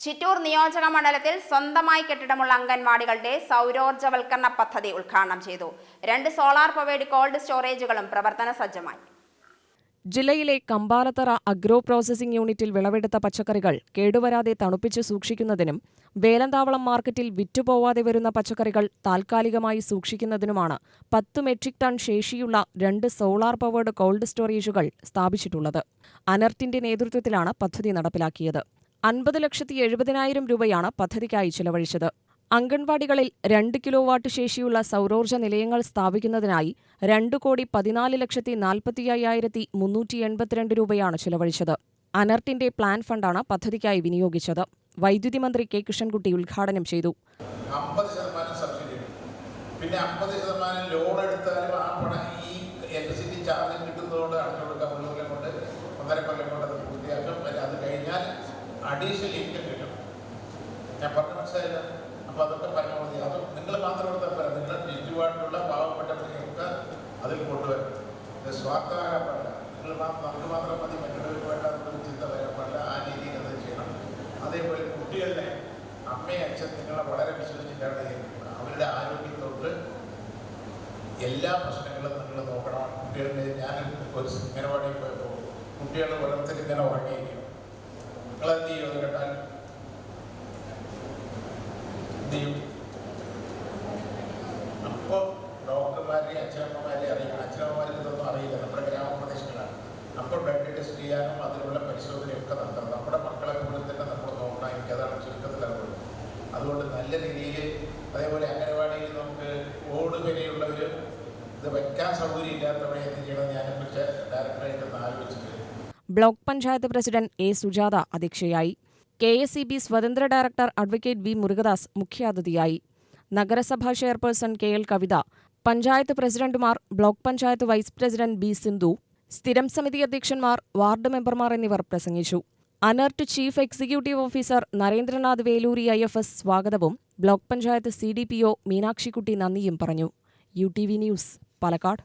ചിറ്റൂർ നിയോജക മണ്ഡലത്തിൽ സ്വന്തമായി കെട്ടിടമുള്ള അംഗൻവാടികളുടെ സൗരോർജവൽക്കരണ പദ്ധതി ഉദ്ഘാടനം ചെയ്തു. രണ്ട് സോളാർ പവേഡ് കോൾഡ് സ്റ്റോറേജുകളും പ്രവർത്തന സജ്ജമായി. ജില്ലയിലെ കമ്പാലത്തറ അഗ്രോ പ്രോസസിംഗ് യൂണിറ്റിൽ വിളവെടുത്ത പച്ചക്കറികൾ കേടുവരാതെ തണുപ്പിച്ച് സൂക്ഷിക്കുന്നതിനും വേലന്താവളം മാർക്കറ്റിൽ വിറ്റുപോവാതെ വരുന്ന പച്ചക്കറികൾ താൽക്കാലികമായി സൂക്ഷിക്കുന്നതിനുമാണ് പത്ത് മെട്രിക് ടൺ ശേഷിയുള്ള രണ്ട് സോളാർ പവേർഡ് കോൾഡ് സ്റ്റോറേജുകൾ സ്ഥാപിച്ചിട്ടുള്ളത്. അനർത്തിന്റെ നേതൃത്വത്തിലാണ് പദ്ധതി നടപ്പിലാക്കിയത്. അൻപത് ലക്ഷത്തി എഴുപതിനായിരം രൂപയാണ് പദ്ധതിക്കായി ചിലവഴിച്ചത്. അംഗൻവാടികളിൽ രണ്ട് കിലോ വാട്ട് ശേഷിയുള്ള സൗരോർജ നിലയങ്ങൾ സ്ഥാപിക്കുന്നതിനായി രണ്ട് കോടി പതിനാല് ലക്ഷത്തി നാൽപ്പത്തി അയ്യായിരത്തി മുന്നൂറ്റി എൺപത്തിരണ്ട് രൂപയാണ് ചിലവഴിച്ചത്. അനർട്ടിന്റെ പ്ലാൻ ഫണ്ടാണ് പദ്ധതിക്കായി വിനിയോഗിച്ചത്. വൈദ്യുതി മന്ത്രി കെ കൃഷ്ണൻകുട്ടി ഉദ്ഘാടനം ചെയ്തു. പിന്നെ അമ്പത് ശതമാനം ലോൺ എടുത്താലും ആ പണം ഈ ഇലക്ട്രിസിറ്റി ചാർജ് കിട്ടുന്നതുകൊണ്ട് അടച്ചു കൊടുക്കാൻ ഒരു കൊണ്ട് ഒന്നര കൊല്ലം കൊണ്ട് അത് പൂർത്തിയാക്കും. അത് കഴിഞ്ഞാൽ അഡീഷണൽ ഇൻകം കിട്ടും ഞാൻ പറഞ്ഞ മനസ്സിലായില്ല? അപ്പോൾ അതൊക്കെ പരമാവധി. അത് നിങ്ങൾ മാത്രം എടുത്താൽ പോരാ. നിങ്ങൾ ചുറ്റുപാടിലുള്ള പാവപ്പെട്ടവരെയൊക്കെ അതിൽ കൊണ്ടുവരും ഇത് സ്വാർത്ഥമാകാൻ പാടില്ല. നിങ്ങൾ നമുക്ക് മാത്രം മതി. മറ്റുള്ളവർക്ക് വേണ്ട എന്നൊരു ചിന്ത ആ രീതിയിൽ അത് ചെയ്യണം. അതേപോലെ കുട്ടികളിലെ അമ്മയും അച്ഛൻ നിങ്ങളെ വളരെ വിശ്വസിച്ചിട്ടാണ് അവരുടെ ആരോഗ്യത്തോട്ട് എല്ലാ പ്രശ്നങ്ങളും നിങ്ങൾ നോക്കണം. കുട്ടികളുടെ ഞാൻ ഒരു അംഗനവാടിയിൽ പോയപ്പോൾ കുട്ടികൾ ഓരോരുത്തർ ഇങ്ങനെ ഉറങ്ങിയിരിക്കും. നിങ്ങളെന്ത് ചെയ്യും അത് കെട്ടാൻ? എന്ത് ചെയ്യും? അപ്പോൾ ഡോക്ടർമാരെയും അച്ഛനമ്മമാരെയും അറിയണം അച്ഛനമ്മമാരെ ഇതൊന്നും അറിയില്ല. നമ്മുടെ ഗ്രാമപ്രദേശങ്ങളാണ്. അപ്പോൾ ബ്ലഡ് ടെസ്റ്റ് ചെയ്യാനും അതിനുള്ള പരിശോധനയൊക്കെ നടത്തണം. നമ്മുടെ മക്കളെ കൂടെ തന്നെ നമ്മൾ നോക്കണം. എനിക്ക് അതാണ് ചുരുക്കത്തിൽ അറിവുള്ളത്. അതുകൊണ്ട് നല്ല രീതിയിൽ അതേപോലെ അംഗനവാടിയിൽ നമുക്ക് ഓട് വരെയുള്ളവർ ഇത് വെക്കാൻ സൗകര്യം ഇല്ലാത്തവരെ എന്ത് ചെയ്യണം? ഞാനെക്കുറിച്ച് ഡയറക്ടറായിട്ട് ഒന്ന് ആലോചിച്ചിട്ട് block panchayat president A Sujatha അധ്യക്ഷയായി. കെ എസ് ഇ ബി സ്വതന്ത്ര ഡയറക്ടർ അഡ്വക്കേറ്റ് വി മുരുകദാസ് മുഖ്യാതിഥിയായി. നഗരസഭാ chairperson K L Kavitha panchayat പ്രസിഡന്റുമാർ block panchayat vice president B Sindhu സ്ഥിരം സമിതി അധ്യക്ഷന്മാർ വാർഡ് മെമ്പർമാർ എന്നിവർ പ്രസംഗിച്ചു. ANERT chief executive officer Narendranath Veluri I F S സ്വാഗതവും block panchayat C D P O Meenakshikutty നന്ദിയും പറഞ്ഞു. U T V news Palakkad.